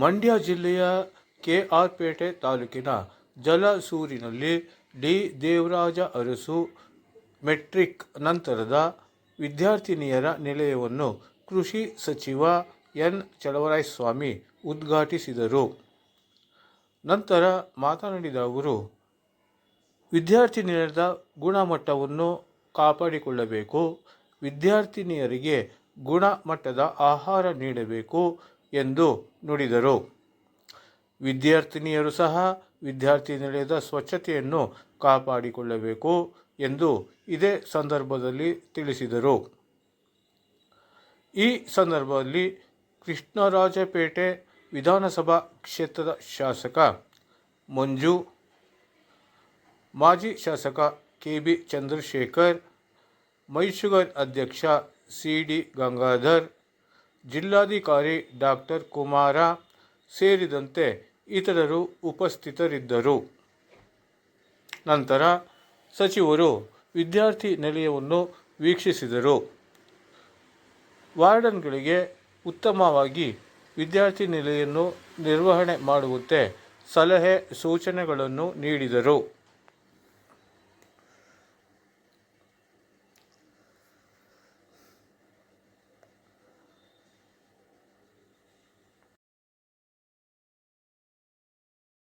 ಮಂಡ್ಯ ಜಿಲ್ಲೆಯ ಕೆಆರ್ಪೇಟೆ ತಾಲೂಕಿನ ಜಲಸೂರಿನಲ್ಲಿ ಡಿ. ದೇವರಾಜ ಅರಸು ಮೆಟ್ರಿಕ್ ನಂತರದ ವಿದ್ಯಾರ್ಥಿನಿಯರ ನಿಲಯವನ್ನು ಕೃಷಿ ಸಚಿವ ಎನ್. ಚಲವರಾಯಸ್ವಾಮಿ ಉದ್ಘಾಟಿಸಿದರು. ನಂತರ ಮಾತನಾಡಿದ ಅವರು ವಿದ್ಯಾರ್ಥಿನಿಯರ ಗುಣಮಟ್ಟವನ್ನು ಕಾಪಾಡಿಕೊಳ್ಳಬೇಕು, ವಿದ್ಯಾರ್ಥಿನಿಯರಿಗೆ ಗುಣಮಟ್ಟದ ಆಹಾರ ನೀಡಬೇಕು ಎಂದು ನುಡಿದರು. ವಿದ್ಯಾರ್ಥಿನಿಯರು ಸಹ ವಿದ್ಯಾರ್ಥಿ ನಿಲಯದ ಸ್ವಚ್ಛತೆಯನ್ನು ಕಾಪಾಡಿಕೊಳ್ಳಬೇಕು ಎಂದು ಇದೇ ಸಂದರ್ಭದಲ್ಲಿ ತಿಳಿಸಿದರು. ಈ ಸಂದರ್ಭದಲ್ಲಿ ಕೃಷ್ಣರಾಜಪೇಟೆ ವಿಧಾನಸಭಾ ಕ್ಷೇತ್ರದ ಶಾಸಕ ಮಂಜು, ಮಾಜಿ ಶಾಸಕ ಕೆ ಬಿ ಚಂದ್ರಶೇಖರ್ ಮೈಶುಗರ್ ಅಧ್ಯಕ್ಷ ಸಿ ಡಿ ಗಂಗಾಧರ್ ಜಿಲ್ಲಾಧಿಕಾರಿ ಡಾಕ್ಟರ್ ಕುಮಾರ ಸೇರಿದಂತೆ ಇತರರು ಉಪಸ್ಥಿತರಿದ್ದರು. ನಂತರ ಸಚಿವರು ವಿದ್ಯಾರ್ಥಿ ನಿಲಯವನ್ನು ವೀಕ್ಷಿಸಿದರು. ವಾರ್ಡನ್ಗಳಿಗೆ ಉತ್ತಮವಾಗಿ ವಿದ್ಯಾರ್ಥಿ ನೆಲೆಯನ್ನು ನಿರ್ವಹಣೆ ಮಾಡುವಂತೆ ಸಲಹೆ ಸೂಚನೆಗಳನ್ನು ನೀಡಿದರು.